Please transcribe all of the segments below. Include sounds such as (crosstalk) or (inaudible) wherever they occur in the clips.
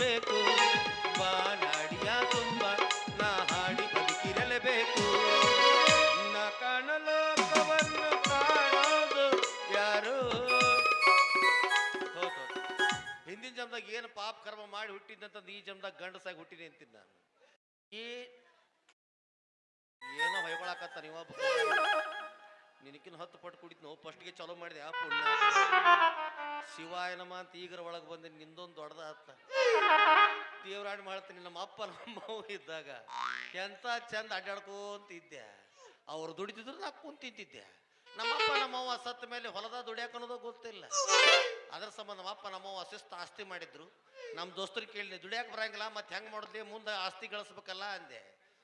ಬೇಕು ಬಾನಾಡಿಯ ತುಂಬ ನಾ ಹಾಡಿ ಬದುಕಿರಲೇಬೇಕು. ನಾ ಕಾಣಲೋಕವನ್ನು ಕಾಣೋದು ಯಾರು? ಹೌದು ಹಿಂದಿನ ಜನ್ಮದಾಗ ಏನು ಪಾಪ ಕರ್ಮ ಮಾಡಿ ಹುಟ್ಟಿದ್ದಂತಂದು ಈ ಜನ್ಮದಾಗ ಗಂಡಸಾಗಿ ಹುಟ್ಟಿನಿ ಅಂತೀನಿ ನಾನು. ಈ ಏನೋ ಹೊಯ್ಕೊಳಕತ್ತ ನೀವ ನಿನಕಿನ ಹತ್ತು ಪಟ್ಟು ಕುಡಿತ್ ನಾವು ಫಸ್ಟ್ಗೆ ಚಲೋ ಮಾಡಿದೆ. ಆ ಪುಣ್ಯ. ಶಿವಾಯ ನಮ ಅಂತ ಈಗರ ಒಳಗೆ ಬಂದು ನಿಂದೊಂದು ದೊಡ್ಡದ ಆತ ದೇವರಾಣಿ ಮಾಡ್ತೀನಿ, ನಮ್ಮ ಅಪ್ಪ, ನಮ್ಮ ಅವ್ವ ಇದ್ದಾಗ ಎಂತ ಚಂದ ಅಡ್ಡಾಡ್ಕೋಂತ ಇದ್ದೆ. ಅವ್ರು ದುಡಿತಿದ್ರು ನಾ ಕುಂತಿದ್ದೆ ನಮ್ಮಪ್ಪ ನಮ್ಮವ್ವ ಸತ್ತ ಮೇಲೆ ಹೊಲದ ದುಡಿಯಾಕನ್ನೋದು ಗೊತ್ತಿಲ್ಲ. ಅದ್ರ ಸಂಬಂಧ ನಮ್ಮಪ್ಪ ನಮ್ಮವ್ವ ಶಿಸ್ತು ಆಸ್ತಿ ಮಾಡಿದ್ರು. ನಮ್ಮ ದೋಸ್ತರು ಕೇಳಿ ದುಡಿಯಾಕ ಬರಂಗಿಲ್ಲ, ಮತ್ತೆ ಹೆಂಗ್ ಮಾಡಿದ್ಲಿ, ಮುಂದೆ ಆಸ್ತಿ ಗಳಿಸ್ಬೇಕಲ್ಲ ಅಂದೆ.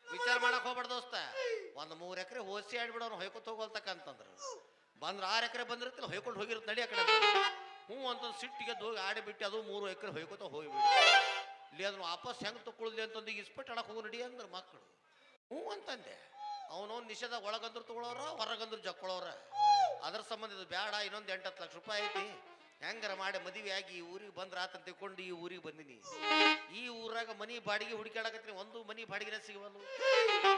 ವಿಚಾರ ಮಾಡಕ್ ಹೋಗ್ಬಾರ್ದು ದೋಸ್ತ. ಒಂದ್ ಮೂರ್ ಎಕರೆ ಹೋಸಿ ಆಡ್ಬಿಡೋನು ಹೊಯ್ಕೊತ ಹೋಗಲ್ತಕ್ಕಂತಂದ್ರು. ಬಂದ್ರ ಆರು ಎಕರೆ ಬಂದಿರ್ತಿಲ್ಲ ಹೊಯ್ಕೊಂಡು ಹೋಗಿರುತ್ತೆ ನಡಿ ಆ ಕಡೆ. ಹ್ಞೂ ಅಂತ ಸಿಟ್ಟಿಗೆ ಹೋಗಿ ಆಡಿಬಿಟ್ಟು ಅದು ಮೂರು ಎಕರೆ ಹೊಯ್ಕೊತ ಹೋಗಿಬಿಟ್ಟು ಇಲ್ಲಿ ಅದನ್ನ ವಾಪಸ್ ಹೆಂಗೆ ತೊಗೊಳ್ದೆ ಅಂತಂದು ಈಗ ಇಸ್ಪೆಟ್ ಆಡಕ್ಕೆ ಹೋಗಿ ನಡಿ ಅಂದ್ರೆ ಮಕ್ಕಳು ಹ್ಞೂ ಅಂತಂದೆ. ಅವನು ನಿಷೇಧ ಒಳಗಂದ್ರು ತಗೊಳೋರ, ಹೊರಗಂದ್ರು ಜಕ್ಕೊಳ್ಳೋರ ಅದ್ರ ಸಂಬಂಧ ಇದು ಬೇಡ ಇನ್ನೊಂದು ಎಂಟತ್ತು ಲಕ್ಷ ರೂಪಾಯಿ ಐತಿ. ಹೆಂಗಾರ ಮಾಡಿ ಮದುವೆ ಆಗಿ ಈ ಊರಿಗೆ ಬಂದ್ರ ಆತ ತಿಳ್ಕೊಂಡು ಈ ಊರಿಗೆ ಬಂದಿನಿ. ಈ ಊರಾಗ ಮನಿ ಬಾಡಿಗೆ ಹುಡುಕಾಡಕತ್ತೀನಿ ಒಂದು ಮನಿ ಬಾಡಿಗೆನೇ ಸಿಗವಲ್ಲ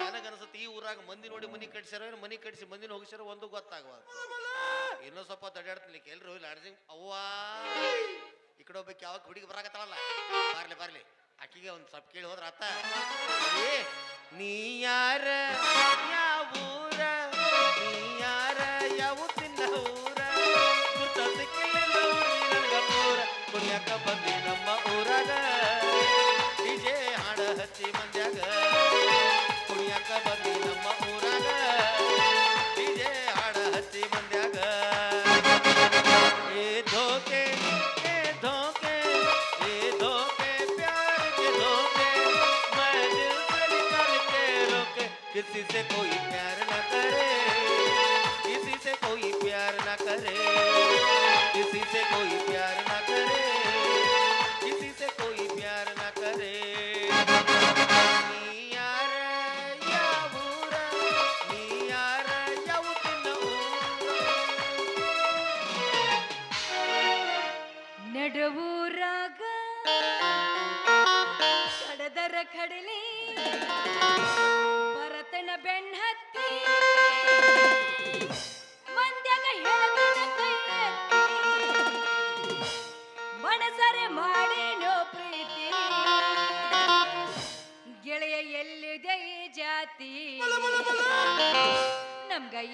ನನಗನ್ಸುತ್ತೆ ಈ ಊರಾಗ ಮಂದಿ ನೋಡಿ ಮನಿ ಕಟ್ಸ್ಯಾರ ಮನಿ ಕಟ್ಸಿ ಮಂದಿನ ಹೋಗಿಸ್ಯಾರ ಒಂದು ಗೊತ್ತಾಗವಲ್ದು. ಇನ್ನೂ ಸ್ವಲ್ಪ ತಡ್ಯಾಡ್ತೀನಿ ಎಲ್ರು ಲಾಡ್ಜಿಂಗ್ ಅವ್ವಾ. ಈ ಕಡೆ ಒಬ್ಬಕ್ಕೆ ಯಾವಾಗ ಹುಡುಗಿ ಬರಾಕತ್ತಾಳಲ್ಲ? ಬರ್ಲಿ ಬರ್ಲಿ. ಅಕ್ಕಿಗೆ ಒಂದು ಸ್ವಲ್ಪ ಕೇಳಿ ಹೋದ್ರ ಅತ್ತ ನೀ ಯಾರ?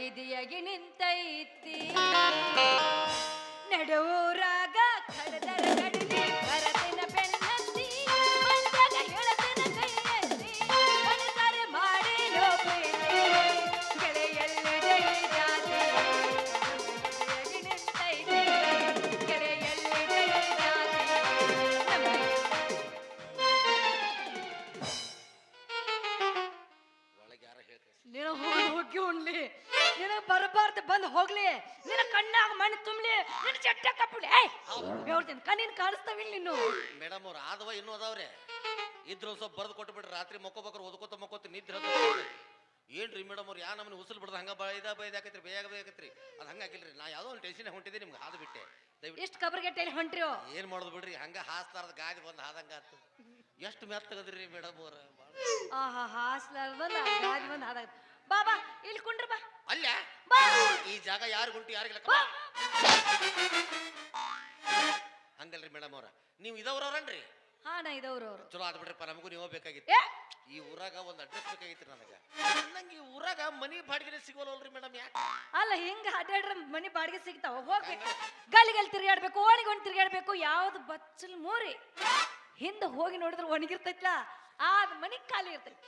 ಇದೆಯಾಗಿ ನಿಂತೈತಿ ನಡುವೂರಾಗ ಭರತನ ಬೆನ್ನತ್ತಿ ಕೈಯಲ್ಲಿ. ಮಾಡಿ ಜಾತಿ ನಿಂತೈತಿ. ಜಾತಿ ನೀನು ಹೋಗಿ ಉಣ್ಲಿ ನಿನಗೆ ಬರಬಾರ್ದು ಬಂದು ಹೋಗ್ಲಿ. ನಿನ್ನ ಕಣ್ಣಾಗ ಮಣ್ಣು ತುಂಬಲಿ ನಿನ್ನ ಚಟ್ಟ ಕಪ್ಪಲಿ. ಏಯ್ ಹೇಳ್ತೀನಿ ಕಣ್ಣಿನ ಕಾಣಿಸ್ತಾವಿಲ್ಲ ನೀನು. ಮೇಡಮ್ ಅವ್ರ ಆದವ ಇನ್ನೂ ಅದಾವ್ರೆ. ಇದ್ರ ಸ್ವಲ್ಪ ಬರ್ದು ಕೊಟ್ಟು ಬಿಡ್ರಿ ರಾತ್ರಿ ಮಕ್ಕೋಬೇಕ್ರೆ ಓದ್ಕೋತ ಮಕ್ಕೋತ ನಿದ್ರೆ. ಏನ್ರಿ ಮೇಡಮ್ ಅವ್ರು ಯಾ ನಮ್ಮನ್ನ ಉಸಿಲ್ ಬಿಡ್ದು ಹಂಗ ಬೈದ ಬೈದಾಕತ್ರಿ ಬೇಗ ಬೇಕತ್ರಿ ಅದು ಹಂಗಾಗಿಲ್ರಿ ನಾ ಯಾವುದೋ ಒಂದು ಟೆನ್ಷನ್ ಹೊಂಟಿದ್ದೆ ನಿಮ್ಗೆ ಹಾದು ಬಿಟ್ಟೆ. ಎಷ್ಟು ಎಷ್ಟು ಕಬರ್ಗೆಟ್ಟೆಲಿ ಹೊಂಟ್ರಿ ಏನ್ ಮಾಡೋದು ಬಿಡ್ರಿ ಹಂಗ ಹಾಸ್ತಾರದ ಗಾದಿ ಬಂದು ಹಾದಂಗ ಆತು. ಎಷ್ಟು ಮೆತ್ತಗದ್ರಿ ಮೇಡಮ್ ಅವ್ರ. ಆಹಾ ಹಾಸ್ಲಾರ್ದ ಬಂದ ಗಾದಿ ಬಂದು ಹಾದಾಗ ಬಾಬಾ ಇಲ್ಲಿ ಕುಂಡ್ರಿ ಬಾ. ಅಲ್ಲ? ಬಾ. ಈ ಜಾಗ ಯಾರು ಗುಂಟು ಯಾರಿಗಿಲ್ಲ ಹಂಗಲ್ರಿ ಮೇಡಮ್ ಅವ್ರ. ನೀವು ಇದವ್ರವ್ರನ್ರಿ ಹಾ ನಾ ಇದವ್ರು ಅವ್ರು. ಚಲೋ ಆದ್ ಬಿಡ್ರಿಪ್ಪ ನಮಗೂ ನೀವು ಬೇಕಾಗಿತ್ತು. ಈ ಊರಾಗ ಒಂದು ಅಡ್ರೆಸ್ ಬೇಕಾಗಿತ್ತು ನನಗೆ. ನಂಗೆ ಈ ಊರಾಗ ಮನಿ ಬಾಡಿಗೆ ಸಿಗೋಲ್ರಿ ಮೇಡಮ್ ಯಾಕೆ? ಅಲ್ಲ ಹಿಂಗ ಅಡ್ಡಾಡ್ರ ಮನಿ ಬಾಡಿಗೆ ಸಿಗ್ತಾವ? ಹೋಗ್ಬೇಕು ಗಲ್ಲಿಗಲ್ಲಿ ತಿರ್ಗಾಡ್ಬೇಕು ಓಣಿಗೆ ಒಂದು ತಿರ್ಗಾಡ್ಬೇಕು ಯಾವ್ದು ಬಚ್ಚಲ್ ಮೂರಿ. ಹಿಂದೆ ಹೋಗಿ ನೋಡಿದ್ರೆ ಒಣಗಿರ್ತೈತ್ಲ? ಆ ಮನಿ ಖಾಲಿ ಇರ್ತೈತಿ.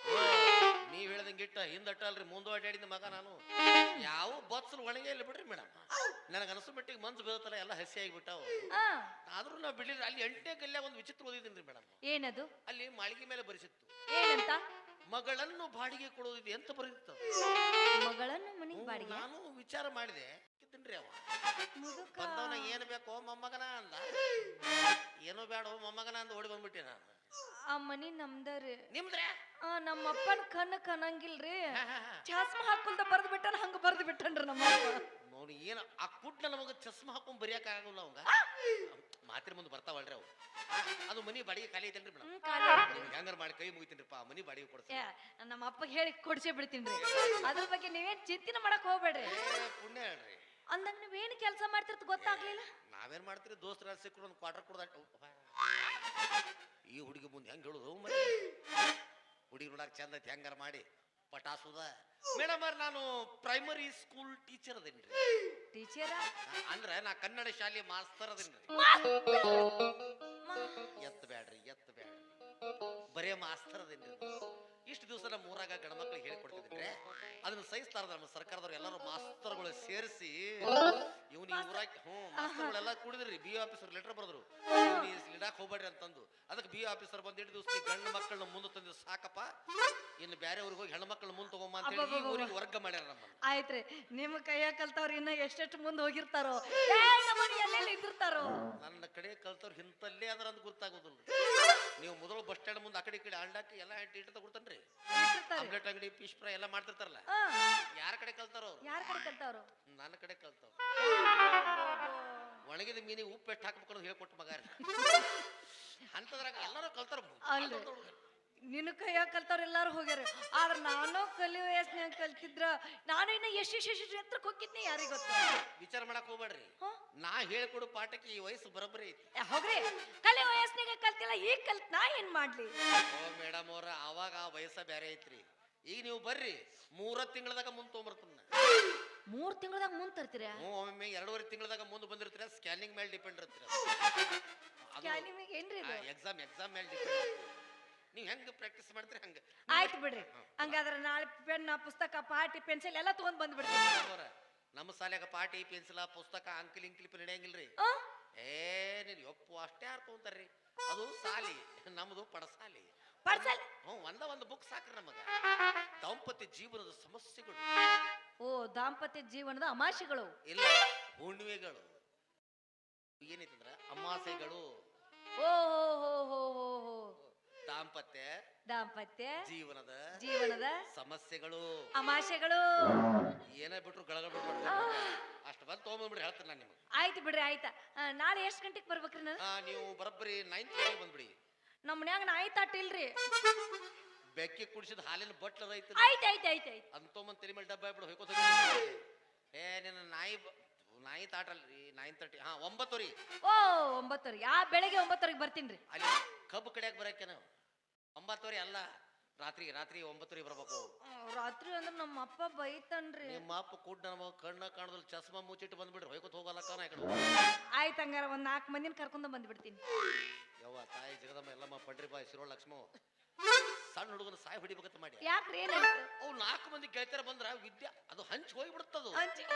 ನೀವ್ ಹೇಳ್ದಂಗೆ ಇಟ್ಟ ಹಿಂದಟ್ಟ ಅಲ್ರಿ ಮುಂದೆ ಅಡ್ಡಾಡಿದ ಮಗ ನಾನು. ಯಾವ ಬತ್ಸಲ್ ಒಣಗೆ ಇಲ್ಲ ಬಿಡ್ರಿ ಮೇಡಮ್. ನನಗೆ ಅನಸು ಮಟ್ಟಿಗೆ ಮನ್ಸು ಬೀಳತ್ತಲ್ಲ ಎಲ್ಲ ಹಸಿ ಆಗಿಬಿಟ್ಟಾವು. ಆ. ಆದ್ರೂ ನಾವು ಬಿಡ್ಲಿಲ್ಲ ಅಲ್ಲಿ ಎಂಟನೇ ಗಲ್ಯಾಗ ಒಂದು ವಿಚಿತ್ರ ಓದಿದ್ದೀನಿ ಮೇಡಮ್. ಏನದು? ಅಲ್ಲಿ ಮಾಳಿಗೆ ಮೇಲೆ ಬರಿಸಿತ್ತು. ಏನಂತ? ಮಗಳನ್ನು ಬಾಡಿಗೆ ಕೊಡೋದಿದೆ ಎಂತ ಬರೀತಿತ್ತು ಮಗಳನ್ನು ಮನೆಗೆ ಬಾಡಿಗೆ? ನಾನು ವಿಚಾರ ಮಾಡಿದೆ. ತಿನ್ರಿ ಅವ. ಮುದುಕ. ಬಂದವನ ಏನು ಬೇಕೋ ಮೊಮ್ಮಗನ ಅಂದ. ಏನೋ ಬೇಡ ಮೊಮ್ಮಗನ ಅಂದ ಓಡಿ ಬಂದ್ಬಿಟ್ಟೆ ನಾನು. ಆ ಮನಿ ನಮ್ದರಿ. ನಿಮ್ದ್ರ? ಆ ನಮ್ಮ ಅಪ್ಪನ ಕಣ್ಣ ಹಾ. ಚಾಸ್ಮ ಹಾಕುಲ್ದ ಬರ್ದು ಬಿಟ್ಟನ ಹಂಗ ಬರ್ದ್ ಬಿಟ್ಟನ್ರಿ ನಮ್ಮ. ನೋಡಿ ಏನು ಆ ಕುಟ್ ನಮಗ ಚಸ್ಮ ಹಾಕೊಂಡ್ ಬರಿಯಕ್ ಆಗಲ್ಲ ಅವಂಗ. ಮಾತ್ರ ಮುಂದೆ ಬರ್ತಾವಲ್ರಿ ಅವು. ಅದು ಮನಿ ಬಾಡಿಗೆ ಖಾಲಿ ಐತಲ್ರಿ ಮೇಡಮ್ ಹೆಂಗಾರ ಮಾಡಿ ಕೈ ಮುಗಿತೀನಿಪ್ಪ ಮನಿ ಬಾಡಿಗೆ ಕೊಡ್ತೀನಿ ನಮ್ಮ ಅಪ್ಪ ಹೇಳಿ ಕೊಡ್ಸೇ ಬಿಡ್ತೀನಿ ಅದ್ರ ಬಗ್ಗೆ ನೀವೇನ್ ಚಿಂತಿನ ಮಾಡಕ್ ಹೋಗ್ಬೇಡ್ರಿ. ಪುಣ್ಯ ಹೇಳ್ರಿ. ಅಂದಂಗ ನೀವೇನ್ ಕೆಲಸ ಮಾಡ್ತಿರ್ತ ಗೊತ್ತಾಗ್ಲಿಲ್ಲ? ನಾವೇನ್ ಮಾಡ್ತೀರಿ? ದೋಸ್ತರ ಸಿಕ್ಕರು ಒಂದು ಕ್ವಾರ್ಟರ್ ಕುಡ್ದ ಈ ಹುಡುಗಿ ಮುಂದೆ ಹೆಂಗ್ ಹೇಳುದು? ಮತ್ತೆ ಹುಡುಗಿ ನೋಡಕ್ ಚಂದ ಐತಿ ಹೆಂಗಾರ ಮಾಡಿ ಪಟಾಸುದ. ಮೇಡಮ್ ಅವ್ರ ನಾನು ಪ್ರೈಮರಿ ಸ್ಕೂಲ್ ಟೀಚರ್ ಅದೇನ್ರಿ? ಟೀಚರ್ ಅಂದ್ರೆ ನಾ ಕನ್ನಡ ಶಾಲೆ ಮಾಸ್ತರ್ ಅದೇನ್ರಿ? ಎತ್ತ ಬ್ಯಾಡ್ರಿ ಎತ್ತ ಬ್ಯಾಡ್ರಿ. ಬರೇ ಮಾಸ್ತರ್ ಅದೇನ್ರಿ ಇಷ್ಟು ದಿವಸ ನಮ್ಮ ಊರಾಗ ಗಣಮಕ್ಳಿಗೆ ಹೇಳಿಕೊಡ್ತಿದ್ರೆ ಅದನ್ನ ಸಹಿಸ್ತಾರ ನಮ್ಮ ಸರ್ಕಾರದವ್ರು ಎಲ್ಲರೂ ಮಾಸ್ತರ್ಗಳು ಸೇರಿಸಿ ಇವ್ನ ಈ ಊರಾಗ ಹ್ಞೂ ಮಾಸ್ತರ್ಗಳೆಲ್ಲ ಕುಡಿದ್ರಿ ಬಿ ಆಫೀಸರ್ ಲೆಟರ್ ಬರೆದ್ರು. ಇಡಾಕ್ ಹೋಗ್ಬೇಡ್ರಿ ಅಂತಂದು. ಅದಕ್ಕೆ ಬಿ ಆಫೀಸರ್ ಬಂದ್ ಎರಡು ದಿವಸ ಗಂಡು ಮಕ್ಕಳನ್ನ ಮುಂದೆ ತಂದು ಸಾಕಪ್ಪ. ಇನ್ನು ಬೇರೆ ಊರಿಗೆ ಹೋಗಿ ಹೆಣ್ಣು ಮಕ್ಕಳನ್ನ ಮುಂದೆ ತಗೊಂಬ ಅಂತ ಹೇಳಿ ಈ ಊರಿಗೆ ವರ್ಗ ಮಾಡ್ಯಾರ ನಮ್ಮ ಆಯ್ತ್ರಿ ನಿಮ್ಮ ಕೈಯ ಕಲ್ತವ್ರು ಇನ್ನ ಎಷ್ಟೆಷ್ಟು ಮುಂದೆ ಹೋಗಿರ್ತಾರೋ? ಇದ್ದಿರ್ತಾರೋ ನನ್ನ ಕಡೆ ಕಲ್ತವ್ರು ಇಂತಲ್ಲೇ ಅದ್ರ ಅಂತ ಗೊತ್ತಾಗೋದಿಲ್ಲ ನೀವು ಮೊದಲು ಬಸ್ ಸ್ಟ್ಯಾಂಡ್ ಮುಂದೆ ಆಕಡೆ ಕಡೆ ಈ ಕಡೆ ಆಂಡಾಕ ಎಲ್ಲ ಹೆಟ್ಟಿ ಇಟ್ಟು ತಗೊಳ್ತಾನ್ರಿ ಇಟ್ಟಿರ್ತಾರೆ. ಆಮ್ಲೆಟ್ ಅಂಗಡಿ ಫಿಶ್ ಫ್ರೈ ಎಲ್ಲ ಮಾಡ್ತಿರ್ತಾರಲ್ಲ. ಯಾರ ಕಡೆ ಕಲ್ತಾರೋ ಯಾರ ಕಡೆ ಕಲ್ತಾರೋ ನನ್ನ ಕಡೆ ಕಲ್ತಾವ್ ಒಣಗಿದ ಮೀನಿಗೆ ಉಪ್ಪು ಎಷ್ಟು ಹಾಕ್ಬೇಕು ಅಂತ ಹೇಳ್ಕೊಟ್ಟು ಮಗ (laughs) ಅಂತದ್ರಾಗ ಎಲ್ಲರೂ ಕಲ್ತಾರ ಅಲ್ರಿ. ನಿನ್ನ ಕೈಯಾಗ ಕಲ್ತವ್ರು ಎಲ್ಲಾರು ಹೋಗ್ಯಾರ. ಆದ್ರ ನಾನು ಕಲಿಯೋ ವಯಸ್ಸಿನಾಗ ಕಲ್ತಿದ್ರ ನಾನು ಇನ್ನ ಎಷ್ಟು ಎಷ್ಟು ಎತ್ತರಕ್ಕೆ ಹೋಗಿದ್ನಿ ಯಾರಿಗ್ ಗೊತ್ತ? ವಿಚಾರ ಮಾಡಕ್ ಹೋಗ್ಬೇಡ್ರಿ. ಹ? ನಾ ಹೇಳ್ಕೊಡು ಪಾಠಕ್ಕೆ ಈ ವಯಸ್ಸು ಬರೋಬ್ಬರಿ ಐತಿ. ಏ, ಹೋಗ್ರಿ. ಕಲಿ ವಯಸ್ಸಿನಾಗ ಕಲ್ತಿಲ್ಲ ಈಗ ಕಲ್ತ್ ನಾ ಏನ್ ಮಾಡ್ಲಿ? ಓ ಮೇಡಮ್ ಅವ್ರ ಅವಾಗ ಆ ವಯಸ್ಸ ಬೇರೆ ಐತ್ರಿ. ಈಗ ನೀವು ಬರ್ರಿ ಮೂರ ತಿಂಗಳದಾಗ ಮುಂದ್ ತೊಗೊಂಬರ್ತೀನಿ ಮೂರ್ ತಿಂಗಳದಾಗ ಮುಂದ್ ತರ್ತೀರ? ಹ್ಞೂ ಒಮ್ಮೆ ಎರಡೂವರೆ ತಿಂಗಳದಾಗ ಮುಂದೆ ಬಂದಿರ್ತೀರ ಸ್ಕ್ಯಾನಿಂಗ್ ಮೇಲೆ ಡಿಪೆಂಡ್ ಇರ್ತೀರ. ನಿಮಗೆ ಏನ್ರಿ ಇದು? ಎಕ್ಸಾಮ್ ಎಕ್ಸಾಮ್ ಮೇಲೆ ಡಿಪೆಂಡ್ ನೀವು ಹೆಂಗ್ ಪ್ರಾಕ್ಟೀಸ್ ಮಾಡ್ತೀರಿ ಹಂಗ? ಆಯ್ತು ಬಿಡ್ರಿ. ಹಂಗಾದ್ರೆ ನಾಳೆ ಪೆನ್ ಪುಸ್ತಕ ಪಾಟಿ ಪೆನ್ಸಿಲ್ ಎಲ್ಲ ತಗೊಂಡ್ ಬಂದ್ಬಿಡ್ತೀನಿ ಅವ್ರ, ನಮ್ಮ ಶಾಲೆಗ ಪಾಟಿ ಪೆನ್ಸಿಲ್ ಪುಸ್ತಕ ಅಂಕಲ್ ಇಂಕ್ಲಿಪ್ ನಡೆಯಂಗಿಲ್ರಿ ಆ? ಏ ನೀನ್ ಒಪ್ಪು ಅಷ್ಟೇ ಯಾರು ಅದು ಸಾಲಿ ನಮ್ಮದು ಪಡಸಾಲಿ. ಪರ್ಸಲ್ ಹ್ಞೂ ಒಂದ ಒಂದು ಬುಕ್ ಸಾಕ್ರಿ ನಮಗ. ದಾಂಪತ್ಯ ಜೀವನದ ಸಮಸ್ಯೆಗಳು. ಓ ದಾಂಪತ್ಯ ಜೀವನದ ಅಮಾಶೆಗಳು. ಇಲ್ಲ ಹುಣ್ಣಿಮೆಗಳು. ಏನೈತಂದ್ರ? ಅಮಾಸೆಗಳು. ಓ ಹೋ ಹೋ. ದಾಂಪತ್ಯ? ದಾಂಪತ್ಯ? ಜೀವನದ? ಜೀವನದ? ಸಮಸ್ಯೆಗಳು? ಅಮಾಶೆಗಳು? ಏನೇ ಬಿಟ್ರು ಗಳಗಳ ಅಷ್ಟು ಬಂದು ತೊಗೊಂಬಂದ್ಬಿಡಿ ಹೇಳ್ತೀನಿ ನಾನು ನಿಮಗೆ. ಆಯ್ತು ಬಿಡ್ರಿ ಆಯ್ತಾ. ನಾಳೆ ಎಷ್ಟು ಗಂಟೆಗೆ ಬರ್ಬೇಕ್ರಿ ನಾನು? ಆ, ನೀವು ಬರೋಬ್ಬರಿ ನೈನ್ ತರ್ಟಿ ಬಂದ್ಬಿಡಿ. ನಮ್ಮ ಮನ್ಯಾಗ ನಾಯಿ ಇಲ್ರಿ. ಬೆಕ್ಕಿ ಕುಡಿಸಿದ ಹಾಲಿನ ಬಟ್ಲ ಐತಿ ಆಯ್ತು ಆಯ್ತು ಆಯ್ತು ಆಯ್ತು. ತೆರಿ ಮೇಲೆ ಡಬ್ಬ ಬಿಡು ಹೊಯ್ಕೋತ. ಏ ನಿನ್ನ ನಾಯಿ ಬ- ನಾಯಿ ತಾಟಲ್ರಿ ನೈನ್ ತರ್ಟಿ ಹಾ ಒಂಬತ್ತು ರೀ ಓ ಒಂಬತ್ತುವರೆಗೆ ಆ ಬೆಳಗ್ಗೆ ಒಂಬತ್ತುವರೆಗೆ ಬರ್ತೀನಿ ಅಲ್ಲಿ ಕಬ್ಬು ಕಡೆಯಾಗ ಬರಕ್ಕೆ ನಾವು ಒಂಬತ್ತುವರೆ ಅಲ್ಲ. ರಾತ್ರಿ ರಾತ್ರಿ ಒಂಬತ್ತುವರೆ ಬರ್ಬೇಕು. ರಾತ್ರಿ ಅಂದ್ರೆ ನಮ್ಮ ಅಪ್ಪ ಬೈತನ್ರಿ. ನಿಮ್ಮ ಅಪ್ಪ ಕೂಡ ನಮ್ಮ ಕಣ್ಣ ಕಾಣದಲ್ಲಿ ಚಸ್ಮಾ ಮುಚ್ಚಿಟ್ಟು ಬಂದ್ಬಿಡ್ರಿ ಹೊಯ್ಕೋತ ಹೋಗಲ್ಲ ಈ ಕಡೆ. ಆಯ್ತು ಹಂಗಾರ ಒಂದ್ ನಾಲ್ಕು ಮಂದಿನ ಕರ್ಕೊಂಡ್ ಬಂದ್ಬಿಡ್ತೀನಿ. ಯವ್ವ ತಾಯಿ ಜಗದಮ್ಮ ಎಲ್ಲಮ್ಮ ಪಡ್ರಿ ಬಾಯಿ ಶಿರೋ ಲಕ್ಷ್ಮೋ. ಸಣ್ಣ ಹುಡುಗನ ಸಾಯಿ ಹೊಡಿಬೇಕಂತ ಮಾಡಿ. ಯಾಕ್ರಿ ಏನಾಯ್ತು ಅವು ನಾಲ್ಕು ಮಂದಿ ಗೆಳತಿಯರ ಬಂದ್ರ ವಿದ್ಯೆ ಅದು ಹಂಚ್ ಹೋಗಿಬಿಡುತ್ತದು. ಅಂಚಿ-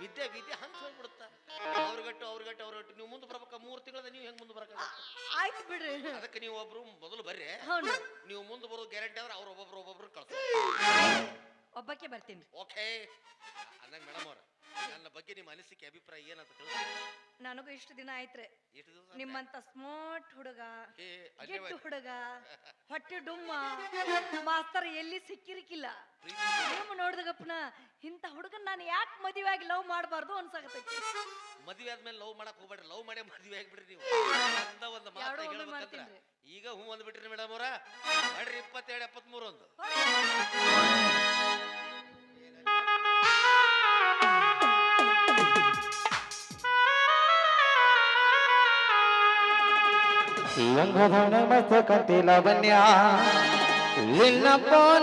ವಿದ್ಯೆ ವಿದ್ಯೆ ಹಂಚ್ ಹೋಗ್ಬಿಡುತ್ತ. ಅವ್ರಿಗಟ್ಟು ಅವ್ರಿಗಟ್ಟು ಅವ್ರಿಗಟ್ಟು. ನೀವು ಮುಂದೆ ಬರ್ಬೇಕ? ಮೂರ್ ತಿಂಗಳದ ನೀವು ಹೆಂಗ್ ಮುಂದೆ ಬರಕ ಆಯ್ತು ಬಿಡ್ರಿ. ಅದಕ್ಕೆ ನೀವು ಒಬ್ರು ಮೊದಲು ಬರ್ರಿ. ಹೌದು. ನೀವು ಮುಂದೆ ಬರೋದು ಗ್ಯಾರಂಟಿ ಆದ್ರೆ ಅವ್ರು ಒಬ್ಬೊಬ್ರು ಒಬ್ಬೊಬ್ರು ಕಳ್ಸ ಒಬ್ಬಕ್ಕೆ ಬರ್ತೀನಿ. ಓಕೆ ಅಂದಂಗ ಮೇಡಮ್ ಅವ್ರ. ನನ್ನ ಬಗ್ಗೆ ನಿಮ್ಮ ಅನಿಸಿಕೆ ಅಭಿಪ್ರಾಯ ಏನಂತ ತಿಳಿಸಿ ನನಗೂ ಇಷ್ಟು ದಿನ ಆಯ್ತ್ರಿ. ಎಷ್ಟು ದಿವಸ ನಿಮ್ಮಂತ ಸ್ಮಾರ್ಟ್ ಹುಡುಗ ಏ ಗೆಟ್ಟು ಹುಡುಗ (laughs) ಹೊಟ್ಟೆ ಡುಮ್ಮ ಮಾಸ್ತರ್ ಎಲ್ಲಿ ಸಿಕ್ಕಿರಕಿಲ್ಲ. ಪ್ರೀತಿ. ನಿಮ್ಮ ನೋಡಿದಗಪ್ಪನ ಇಂಥ ಹುಡುಗನ್ ನಾನು ಯಾಕೆ ಮದುವೆ ಆಗಿ ಲವ್ ಮಾಡಬಾರ್ದು ಅನ್ಸಾಕತ್ತೈತಿ? ಮದುವೆ ಆದ್ಮೇಲೆ ಲವ್ ಮಾಡಕ್ ಹೋಗ್ಬೇಡ್ರಿ. ಲವ್ ಮಾಡೇ ಮದುವೆ ಆಗ್ಬಿಡ್ರಿ ನೀವು. ಅಂದ ಒಂದು ಮಾತು ಎರಡೂ ಒಮ್ಮೆ ಹೇಳ್ಬೇಕಂದ್ರ ಮಾಡ್ತೀನ್ರಿ. ಈಗ ಹೂ ಅಂದ್ಬಿಟ್ರಿ ಮೇಡಮ್ ಅವ್ರ? ಮಾಡ್ರಿ ಇಪ್ಪತ್ತೆರಡು ಎಪ್ಪತ್ಮೂರು ಒಂದು. ಲಂಗದವನ ಮಸ್ತ ಕಟ್ಟಿಲ ಬನ್ಯ ನಿನ್ನ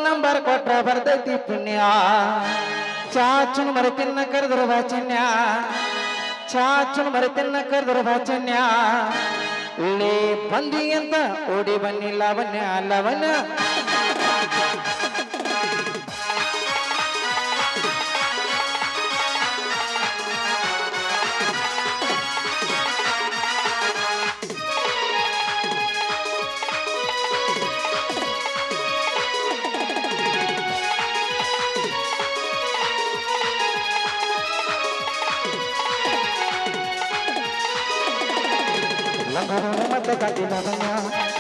ನಂಬರ್ ಕೊಟ್ರ ಬರ್ತೈತಿ ಪುಣ್ಯ. ಚಾಚುನ್ ಮರತಿನ್ನ ಕರೆದ್ರ ವಾಚನ್ಯ ಚಾಚುನ್ ಮರತಿನ್ನ ಕರೆದ್ರ ವಾಚನ್ಯ ಲೇ ಬಂದಿ ಅಂತ ಓಡಿ ಬನ್ನಿ ಲವನ್ಯ ಲವನ್ಯ ಲಂಗದವನ ಮತ್ತ ಕಟ್ಟಿಲ ಬನ್ಯ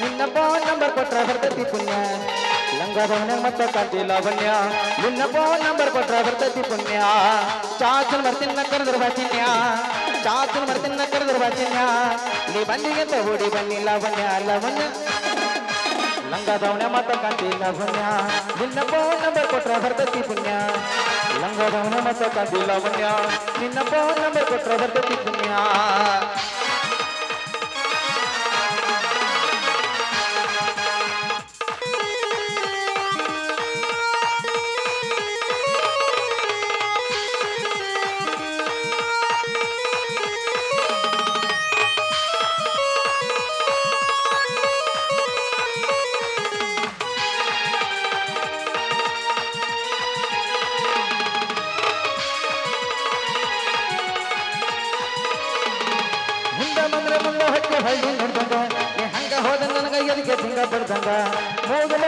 ನಿನ್ನ ಫೋನ್ ನಂಬರ್ ಕೊಟ್ರ ಬರ್ತೈತಿ ಪುಣ್ಯ ಲಂಗದವನ ಮತ್ತ ಕಟ್ಟಿಲ ಬನ್ಯ ನಿನ್ನ ಫೋನ್ ನಂಬರ್ ಕೊಟ್ರ ಬರ್ತೈತಿ ಪುಣ್ಯ ಚಾಚುನ್ ಮರತಿನ್ನ ಕರೆದ್ರ ವಾಚನ್ಯ ಚಾಚು ಮಾಡ್ತಿನ್ನ ಕರೆದ್ರ ಬಾಚಿನ್ಯ ನೀ ಬಂದಿಗೆ ಅಂತ ಓಡಿ ಬನ್ನಿ ಲಾವಣ್ಯ ಲಾವಣ್ಯ ಲಂಗದವನೆ ಮತ ಕಾಂತಿ ಲಾವಣ್ಯ ನಿನ್ನ ಫೋನ್ ನಂಬರ್ ಕೊಟ್ರ ಬರ್ತತಿ ಪುಣ್ಯ ಲಂಗದವನೆ ಮತ ಕಾಂತಿ ಲಾವಣ್ಯ ನಿನ್ನ ಫೋನ್ ನಂಬರ್ ಕೊಟ್ರ ಬರ್ತತಿ ಪುಣ್ಯ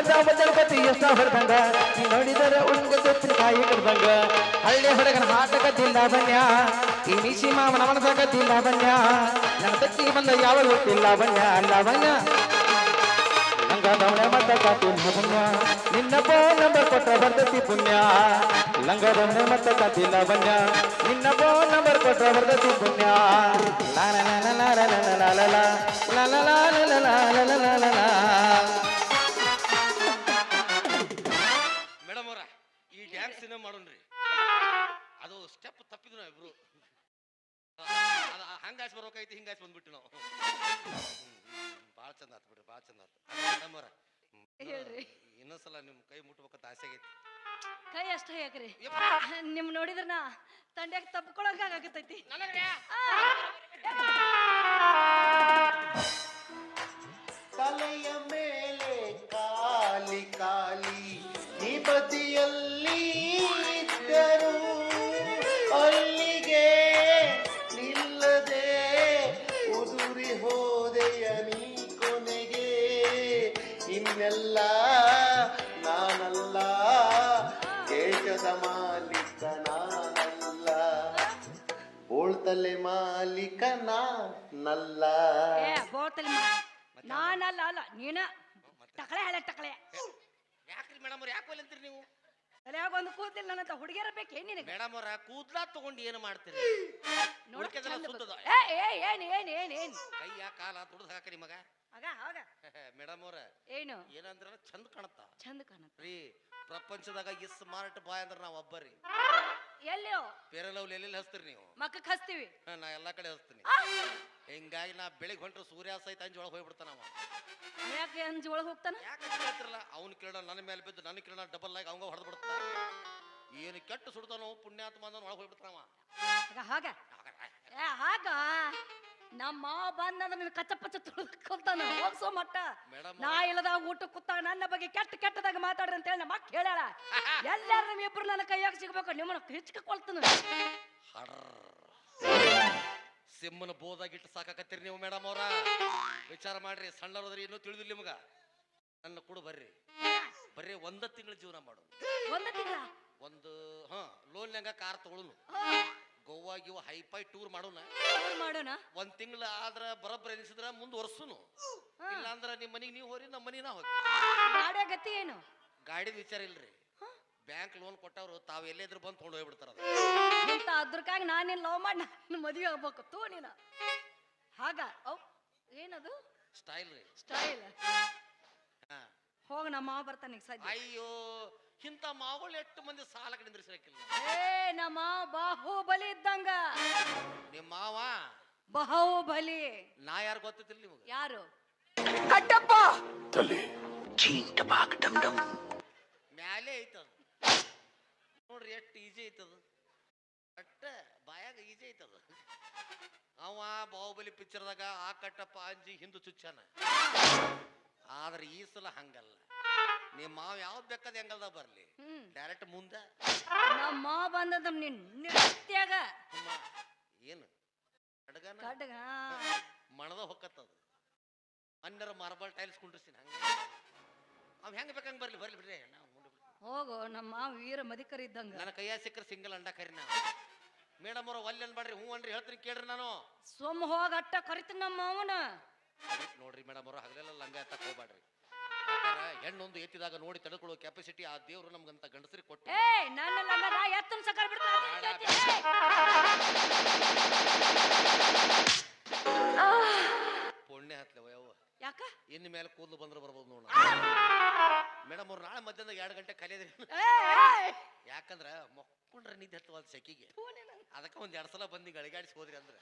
ಮದ್ದ ಬದಲ್ಪತಿ ಎಷ್ಟ ಹೊಡ್ದಂಗ ನೋಡಿದರೆ ಉಣ್ಗ ಕಾಯಿ ಕಡ್ದಂಗ ಹಳ್ಳಿ ಹೊರಗನ ಹಾಟಕತ್ತಿಲ್ಲ ಬನ್ಯ. ಈ ನಿಶಿ ಮಾವನ ಮನಸಾಗತ್ತಿಲ್ಲ ಬನ್ಯ. ನನ್ನ ತಚ್ಚಿಗೆ ಬಂದ ಯಾವ ಗೊತ್ತಿಲ್ಲ ಬನ್ಯ, ಅಲ್ಲ ಬನ್ಯ. ನಂಗ ದವಣೆ ಮತ ಕಾತಿಲ್ಲ ಬನ್ಯ. ನಿನ್ನ ಫೋನ್ ನಂಬರ್ ಕೊಟ್ಟ ಬರ್ತತಿ ಪುಣ್ಯ. ಲಂಗ ದವಣೆ ಮತ ಕಾತಿಲ್ಲ ಬನ್ಯ. ನಿನ್ನ ಫೋನ್ ನಂಬರ್ ಕೊಟ್ಟ ಬರ್ತತಿ ಪುಣ್ಯ. ಲಾ ಲಾ ಲಾ ಲಾ ಲಾ ಲಾ ಲಾ ಲಾ ಲಾ ಲಾ ಸ್ಟೆಪ್ ತಪ್ಪಿದ್ರು ನಾವು ಇಬ್ರು ಅದು ಹಂಗಾಸ್ ಬರ್ಬೇಕಾಯ್ತು ಹಿಂಗಾಸ್ ಬಂದ್ಬಿಟ್ಟು ನಾವು. ಭಾಳ ಚಂದ ಆತು ಬಿಡ್ರಿ ಭಾಳ ಚಂದ ಆತು. ಮೇಡಮ್ ಅವ್ರ ಹೇಳ್ರಿ. ಇನ್ನೊಂದ್ಸಲ ನಿಮ್ಮ ಕೈ ಮುಟ್ಬೇಕಂತ ಆಸೆ ಆಗೈತಿ. ಕೈ ಅಷ್ಟ ಹೇಗ್ರಿ ನಿಮ್ ನೋಡಿದ್ರ ನಾ ತಂಡ್ಯಾಗ ಆಗತೈತಿ ತಲೆಯ ಮೇಲೆ ಕಾಲಿ ಕಾಲಿ ಈ ಬದಿಯಲ್ಲಿ ಮಾಲೀಕ ನಾನಲ್ಲ ಬೋಳ್ತಲೆ ಮಾಲೀಕ ನಾನಲ್ಲ ಏ ಬೋತಲಿ ನಾನಲ್ಲ ಅಲ್ಲ ನೀನ ಟಕಳೆ ಹೇಳ ಟಕಳೆ ಯಾಕ್ರಿ ಮೇಡಮ್ ಅವ್ರು ಯಾಕೆ ಅಂತೀರಿ ನೀವು? ತಲೆಯಾಗ ಒಂದು ಕೂದಲಿಲ್ಲ ನನ್ನ ಹುಡುಗಿಯರ ಬೇಕೇ ನಿನಗೆ? ಮೇಡಮ್ ಅವ್ರ ಕೂದ್ಲಾ ತಗೊಂಡು ಏನು ಮಾಡ್ತೀರಿ? ಉಳ್ಕೆದೆಲ್ಲ ಸುತ್ತದ. ಏ ಏ ಏನ್ ಏನ್ ಏನ್ ಏನ್? ಕೈಯ ಕಾಲ ದುಡ್ದು ಹಾಕ್ರಿ ಮಗ ಆಗ ಆಗ. (laughs) ಮೇಡಮ್ ಅವ್ರ ಏನು? ಏನಂದ್ರ ಚಂದ ಕಾಣತ್ತ. ಚಂದ ಕಾಣುತ್ತೆ. ರೀ ಪ್ರಪಂಚದಾಗ ಈ ಸ್ಮಾರ್ಟ್ ಬಾಯ್ ಅಂದ್ರೆ ನಾವು ಒಬ್ಬರಿ. ಎಲ್ಲಿಯೋ? ಪೇರಲವ್ಲಿ ಎಲ್ಲೆಲ್ಲಿ ಹಚ್ತೀರಿ ನೀವು? ಮಕ್ಕ ಹಚ್ತೀವಿ ಹಾ, ನಾ ಎಲ್ಲಾ ಕಡೆ ಹಚ್ತೀನಿ ಹಿಂಗಾಗಿ ನಾ ಬೆಳಿಗ್ಗೆ ಹೊಂಟ್ರೆ ಸೂರ್ಯ ಸಹಿತ ಅಂಜಿ ಒಳಗೆ ಹೋಗ್ಬಿಡ್ತಾನ ಅವ. ಯಾಕೆ ಅಂಜಿ ಒಳಗೆ ಹೋಗ್ತಾನ? ಯಾಕೆ ಹೇಳ್ತಿರಲ್ಲ? ಅವ್ನ ಕಿರಣ ನನ್ನ ಮೇಲೆ ಬಿದ್ದು ನನ್ನ ಕಿರಣ ಡಬಲ್ ಆಗಿ ಅವಂಗ ಹೊಡೆದು ಬಿಡ್ತಾನ ಏನು ಕೆಟ್ಟ ಸುಡ್ತಾನೋ ಪುಣ್ಯಾತ್ಮ ಅಂದ ಒಳಗೆ ಹೋಗ್ಬಿಡ್ತಾನ ಅವ. ಆಗ ಹಾಗ. ಏ ಹಾಗ. ನಮ್ಮ ಬಂದ ನಿನ್ನ ತುಳ್ಕೊಂತಾನ ಹೋಗ್ಸೋ ಮಟ್ಟ. ನಾ ಇಲ್ಲದಾಗ ಊಟ ಕೂತಾಗ ನನ್ನ ಬಗ್ಗೆ ಕೆಟ್ಟ ಕೆಟ್ಟದಾಗ ಮಾತಾಡ್ರಿ ಅಂತ ಹೇಳಿ ನಮ್ಮ ಅಕ್ಕ ಹೇಳ್ಯಾಳ. (laughs) ಎಲ್ಲಾರು ನಿಮ್ ಇಬ್ರು ನನ್ನ ಕೈಯಾಗ ಸಿಗ್ಬೇಕು ನಿಮ್ಮನ್ನ ಹಿಚ್ಕೊಳ್ತಾನ ಸಿಮ್ಮನ ಬೋದಾಗಿಟ್ಟು ಸಾಕಾಕತ್ತೀರಿ ನೀವು ಮೇಡಮ್ ಅವ್ರ. ವಿಚಾರ ಮಾಡ್ರಿ ಸಣ್ಣರೋದ್ರಿ ಇನ್ನೂ ತಿಳಿದಿಲ್ಲ ನಿಮ್ಗ. ನನ್ನ ಕೂಡ ಬರ್ರಿ. ಬರ್ರಿ ಒಂದ ತಿಂಗಳ ಜೀವನ ಮಾಡು ಒಂದ ತಿಂಗಳ? ಒಂದು ಹಾ ಲೋನ್ಯಾಗ ಕಾರ್ ತಗೊಳುನು. ಗೋವಾ ಗಿವ ಹೈಫೈ ಟೂರ್ ಮಾಡೋಣ. ಮಾಡೋಣ? ಒಂದ್ ತಿಂಗಳ ಆದ್ರ ಬರೋಬ್ಬರ ಎನಿಸಿದ್ರ ಮುಂದುವರ್ಸುನು ಇಲ್ಲಾಂದ್ರ ನಿಮ್ ಮನಿಗ್ ನೀವು ಹೋರಿ ನಮ್ಮ ಮನಿನ ನಾ ಹೋಗಿ ಗಾಡಿ ಗತಿ ಏನು? ಗಾಡಿದ ವಿಚಾರ ಇಲ್ರಿ. ಬ್ಯಾಂಕ್ ಲೋನ್ ಕೊಟ್ಟವ್ರು ತಾವ್ ಎಲ್ಲೇದ್ರ ಬಂದು ತೊಗೊಂಡು ಹೋಗ್ಬಿಡ್ತಾರ ಅಂತ ಅದ್ರಕ್ಕಾಗಿ ನಾನೇನ್ ಲವ್ ಮಾಡಿ ನಾನು ಮದುವೆ ಆಗ್ಬೇಕು. ತೂ ನೀನ. ಹಾಗ ಔ ಏನದು? ಸ್ಟೈಲ್ ರೀ. ಸ್ಟೈಲ್. ಹಾ. ಹೋಗ ನಮ್ಮ ಮಾವ ಬರ್ತಾನೆ ಈಗ ಸದ್ಯ. ಅಯ್ಯೋ ಇಂಥ ಮಾವುಗಳು ಎಷ್ಟು ಮಂದಿ ಸಾಲ ನಿಂದ್ರಿಸಿರಕಿಲ್ಲ ಏ ನಮ್ಮ ಬಾಹುಬಲಿ ಇದ್ದಂಗ. ನಿಮ್ಮ ಮಾವ? ಬಾಹುಬಲಿ. ನಾ ಯಾರು ಗೊತ್ತಿಲ್ಲ ನಿಮಗೆ? ಯಾರು? ಮ್ಯಾಲೆ ಐತದ. ನೋಡ್ರಿ ಎಷ್ಟು ಈಜಿ ಐತದ. ಅಟ್ಟ ಬಾಯಾಗ ಈಜಿ ಐತದ. ಅವ ಬಾಹುಬಲಿ ಪಿಕ್ಚರ್ದಾಗ ಆ ಕಟ್ಟಪ್ಪ ಅಂಜಿ ಹಿಂದೂ ಚುಚ್ಚಾನ. ಆದ್ರೆ ಈ ಸಲ ಹಂಗಲ್ಲ. ನಿಮ್ಮ ಮಾವ ಯಾವ್ದು ಬೇಕಾದ ಹೆಂಗಲ್ದ ಬರ್ಲಿ. ಹ್ಮ್. ಡೈರೆಕ್ಟ್ ಮುಂದ. ನಮ್ಮ ಮಾವ ಬಂದದ ನಿತ್ಯಾಗ ಅಮ್ಮ, ಏನು? ಅಡ್ಗನ ಕಡ್ಗ ಮಣದ ಹೊಕ್ಕತ್ತದ ಅನ್ನರ ಮಾರ್ಬಲ್ ಟೈಲ್ಸ್ ಕುಂಡ್ರಿಸ್ತೀನಿ ಹಂಗೆ. ಅವ್ ಹೆಂಗ್ ಬೇಕಂಗ್ ಬರ್ಲಿ ಬರ್ಲಿ ಬಿಡ್ರಿ ಹೋಗೋ ಹೋಗು ನಮ್ಮ ಮಾವ ವೀರ ಮದಿಕರಿ ಇದ್ದಂಗ. ನನ್ನ ಕೈಯಾಗ ಸಿಕ್ಕರೆ ಸಿಂಗಲ್ ಅಂಡ ಕರಿ ನಾವು ಮೇಡಮ್ ಅವ್ರ ಒಲ್ಲೆ ಅನ್ಬೇಡ್ರಿ ಹ್ಞೂ ಅನ್ರಿ ಹೇಳ್ತೀನಿ ಕೇಳ್ರಿ ನಾನು. ಸೊಮ್ಮ ಹೋಗ ಅಟ್ಟ ಕರಿತೀನಿ ನಮ್ಮ ಮಾವನ. ನೋಡ್ರಿ ಮೇಡಮ್ ಅವರು ಹಗಲೆಲ್ಲ ಲಂಗ ಎತ್ತ ಹೋಗ್ಬೇಡ್ರಿ ಯಾಕಂದ್ರೆ ಹೆಣ್ಣೊಂದು ಎತ್ತಿದಾಗ ನೋಡಿ ತಡ್ಕೊಳ್ಳೋ ಕೆಪಾಸಿಟಿ ಆ ದೇವ್ರು ನಮ್ಗಂತ ಗಂಡಸರಿಗೆ ಕೊಟ್ಟು. ಏ ನನ್ನ ನನ್ನ ನಾ ಎತ್ತನ ಸಕಾರ ಬಿಡ್ತಾನೆ ಪುಣ್ಯ ಹತ್ಲೆ ಯಾಕ? ಇನ್ನು ಮೇಲೆ ಕೂದಲು ಬಂದ್ರೆ ಬರ್ಬೋದು ನೋಡ ಮೇಡಮ್ ಅವ್ರು ನಾಳೆ ಮಧ್ಯಾಹ್ನ ಎರಡು ಗಂಟೆ ಕಲಿಯದ್ರಿ ಯಾಕಂದ್ರೆ ಮಕ್ಕೊಂಡ್ರೆ ನಿದ್ದೆ ಹತ್ತುವಲ್ ಸೆಕಿಗೆ. ಅದಕ್ಕೆ ಒಂದ್ ಎರಡ್ ಸಲ ಬಂದು ಗಳಿಗಾಡಿಸಿ ಹೋದ್ರಿ ಅಂದ್ರೆ.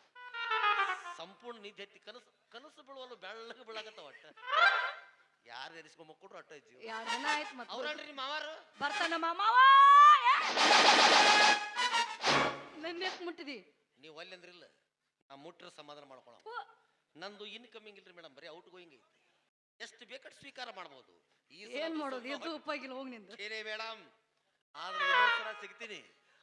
ಸಂಪೂರ್ಣ ನಿಧಿ ಹತ್ತಿ ಕನಸು ಕನಸು ಬೀಳುವಲ್ಲ ಬೆಳ್ಳಗ ಬೀಳಾಗತ್ತ ಒಟ್ಟ ಯಾರು ಎರಿಸ್ಕೊಂಡ್ ಮಕ್ಕೊಂಡ್ರು ಅಟ್ಟ ಜೀವ ಆಯ್ತು ಮತ್ತೆ ಅವ್ರಲ್ರಿ ನಿಮ್ಮ ಮಾವಾರು. ಬರ್ತಾನ ಮಾವ ಮುಟ್ಟಿದಿ. ನೀವು ಅಲ್ಲಿ ಅಂದ್ರಿಲ್ಲ ನಾ ಮುಟ್ರ ಸಮಾಧಾನ ಮಾಡ್ಕೊಳ. ನಂದು ಇನ್ಕಮಿಂಗ್ ಇಲ್ರಿ ಮೇಡಮ್ ಬರೀ ಔಟ್ ಗೋಯಿಂಗ್ ಐತಿ ಎಷ್ಟು ಬೇಕಟ್ ಸ್ವೀಕಾರ ಮಾಡ್ಬೋದು. ಈ ಏನ್ ಮಾಡೋದು? ಎದ್ದು ಉಪ್ಪಾಗಿಲ್ಲ ಹೋಗಿ ನಿಂದು. ಏನೇ ಮೇಡಮ್ ಆದ್ರೆ ಇನ್ನೊಂದ್ಸಲ ಸಿಗ್ತೀನಿ.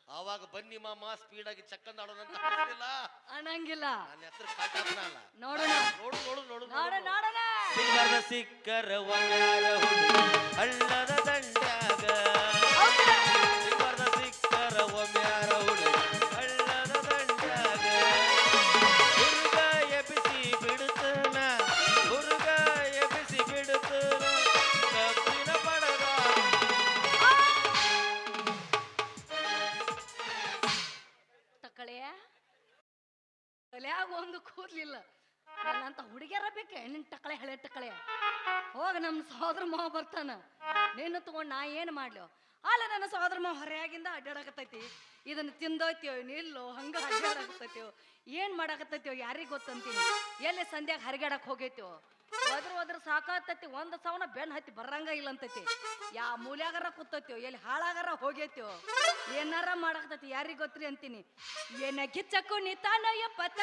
ಆವಾಗ ಬನ್ನಿ ಮಾಮ ಸ್ಪೀಡ್ ಆಗಿ ಚಕ್ಕಂದ ಅಂತ (laughs) ಅನ್ಸ್ಲಿಲ್ಲ ಅನ್ನಂಗಿಲ್ಲ. ನನ್ನ ಹೆಸರು ಕಾಟಾಪನ ಅಲ್ಲ ನೋಡೋಣ. ನೋಡು ನೋಡು ನೋಡು ನೋಡ. ನೋಡೋಣ ಸಿಕ್ಕರ ಸಿಕ್ಕರ ಒಮ್ಯಾರ ಹುಡುಗಿ ಹಳ್ಳದ ದಂಡ್ಯಾಗ ಕೂದ್ಲಿಲ್ಲ ಅಂತ ಹುಡುಗಿಯರ ಬೇಕೆ ನಿನ್ ಟಕಳೆ, ಹಳೆ ಟಕಳೆ. ಹೋಗ ನಮ್ಮ ಸಹೋದರ ಮಾವ ಬರ್ತಾನ. ನಿನ್ನ ತಗೊಂಡ್ ನಾ ಏನು ಮಾಡ್ಲೋ? ಅಲ್ಲ ನನ್ನ ಸಹೋದರ ಮಾವ ಹೊರೆಯಾಗಿಂದ ಅಡ್ಡಾಡಕತ್ತೈತಿ ಇದನ್ನ ತಿಂದೋಯ್ತೀವೋ ನಿಲ್ಲೋ ಹಂಗ ಅಡ್ಡಾಡಕತ್ತೈತಿವೋ ಏನ್ ಮಾಡಾಕತ್ತೈತಿವೋ ಯಾರಿಗ್ ಗೊತ್ತಂತೀನಿ? ಎಲ್ಲಿ ಸಂಧ್ಯಾಗ ಹರಿಗಾಡಕ್ ಹೋಗೈತಿವೋ ಹೋದ್ರ ಒದ್ರ ಸಾಕಾತೈತಿ, ಒಂದ್ ಸವನ ಬೆನ್ ಹತ್ತಿ ಬರಂಗ ಇಲ್ಲ ಅಂತತಿ. ಯಾ ಮೂಲ್ಯಾಗಾರ ಕೂತತ್ಯೋ, ಎಲ್ಲಿ ಹಾಳಾಗಾರ ಹೋಗೈತ್ಯೋ, ಏನಾರ ಮಾಡಾಕತ್ತೈತಿ, ಯಾರಿಗೆ ಗೊತ್ತ್ರಿ ಅಂತೀನಿ. ಏನ ಗಿಚ್ಚಕ್ಕು ನಿತಾನ ಎಪ್ಪತ್ತ